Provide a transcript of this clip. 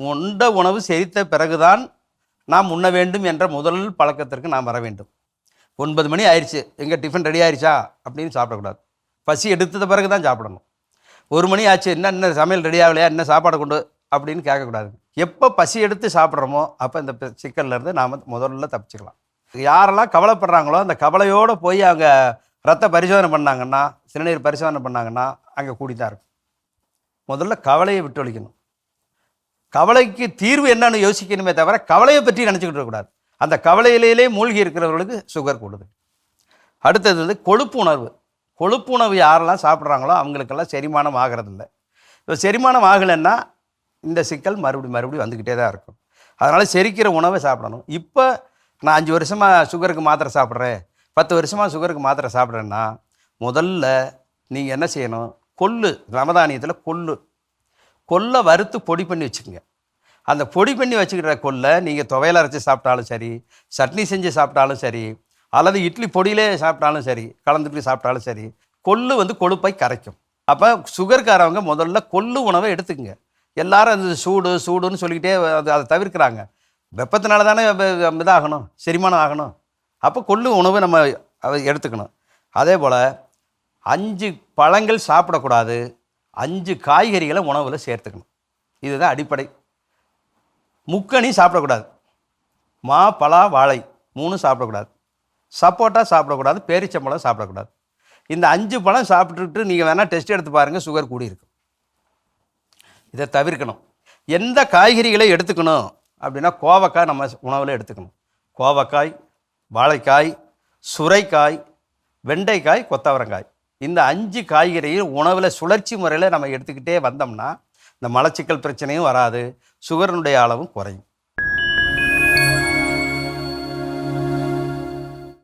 உண்ட உணவு செரித்த பிறகுதான் நாம் உண்ண வேண்டும் என்ற முதல் பழக்கத்திற்கு நாம் வர வேண்டும். ஒன்பது மணி ஆயிடுச்சு. எங்கே டிஃபன் ரெடி ஆயிடுச்சா அப்படின்னு சாப்பிடக்கூடாது. பசி எடுத்தது பிறகு தான் சாப்பிடணும். ஒரு மணி ஆச்சு. என்ன என்ன சமையல் ரெடி ஆகலையா? என்ன சாப்பாடு கொண்டு அப்படின்னு கேட்கக்கூடாது. எப்போ பசி எடுத்து சாப்பிட்றோமோ அப்போ இந்த பி- சிக்கல்ல இருந்து நாம் முதல்ல தப்பிச்சுக்கலாம். யாரெல்லாம் கவலைப்படுறாங்களோ அந்த கவலையோடு போய் அவங்க ரத்த பரிசோதனை பண்ணாங்கன்னா சிறுநீர் பரிசோதனை பண்ணாங்கன்னா அங்கே கூடி தான் இருக்கும். முதல்ல கவலையை விட்டு ஒழிக்கணும். கவலைக்கு தீர்வு என்னன்னு யோசிக்கணுமே தவிர கவலையை பற்றி நினச்சிக்கிட்டு இருக்கக்கூடாது. அந்த கவலையிலேயே மூழ்கி இருக்கிறவர்களுக்கு சுகர் கூடுது. அடுத்தது வந்து கொழுப்பு உணர்வு. கொழுப்பு உணவு யாரெல்லாம் சாப்பிட்றாங்களோ அவங்களுக்கெல்லாம் செரிமானம் ஆகிறதில்ல. இப்போ செரிமானம் ஆகலைன்னா இந்த சிக்கல் மறுபடியும் மறுபடியும் வந்துக்கிட்டே தான் இருக்கும். அதனால் செரிக்கிற உணவை சாப்பிடணும். இப்போ நான் அஞ்சு வருஷமாக சுகருக்கு மாத்திரை சாப்பிட்றேன். பத்து வருஷமாக சுகருக்கு மாத்திரை சாப்பிட்றேன்னா முதல்ல நீங்கள் என்ன செய்யணும்? கொள்ளு ரமதானியத்தில் கொள்ளு. கொல்லை வறுத்து பொடி பண்ணி வச்சுக்கோங்க. அந்த பொடி பண்ணி வச்சுக்கிற கொள்ளை நீங்கள் துவையல் அரைச்சி சாப்பிட்டாலும் சரி சட்னி செஞ்சு சாப்பிட்டாலும் சரி அல்லது இட்லி பொடியிலே சாப்பிட்டாலும் சரி கலந்துட்டு சாப்பிட்டாலும் சரி கொள்ளு வந்து கொழுப்பை கரைக்கும். அப்போ சுகர்காரவங்க முதல்ல கொள்ளு உணவை எடுத்துக்கங்க. எல்லாரும் அந்த சூடு சூடுன்னு சொல்லிக்கிட்டே அது அதை தவிர்க்கிறாங்க. வெப்பத்தினால தானே இதாகணும் செரிமானம் ஆகணும். அப்போ கொள்ளு உணவு நம்ம எடுத்துக்கணும். அதே போல் அஞ்சு பழங்கள் சாப்பிடக்கூடாது அஞ்சு காய்கறிகளை உணவில் சேர்த்துக்கணும். இதுதான் அடிப்படை முக்கணி சாப்பிடக்கூடாது. மா பலா வாழை மூணும் சாப்பிடக்கூடாது. சப்போட்டா சாப்பிடக்கூடாது பேரிச்சம்பழம் சாப்பிடக்கூடாது. இந்த அஞ்சு பழம் சாப்பிட்டுட்டு நீங்கள் வேணால் டெஸ்ட் எடுத்து பாருங்கள் சுகர் கூடி இருக்கும் இதை தவிர்க்கணும். எந்த காய்கறிகளை எடுத்துக்கணும் அப்படின்னா கோவக்காய் நம்ம உணவில் எடுத்துக்கணும். கோவக்காய் வாழைக்காய் சுரைக்காய் வெண்டைக்காய் கொத்தவரங்காய். இந்த அஞ்சு காய்கறியும் உணவில் சுழற்சி முறையில் நம்ம எடுத்துக்கிட்டே வந்தோம்னா இந்த மலச்சிக்கல் பிரச்சனையும் வராது சுகரனுடைய அளவும் குறையும்.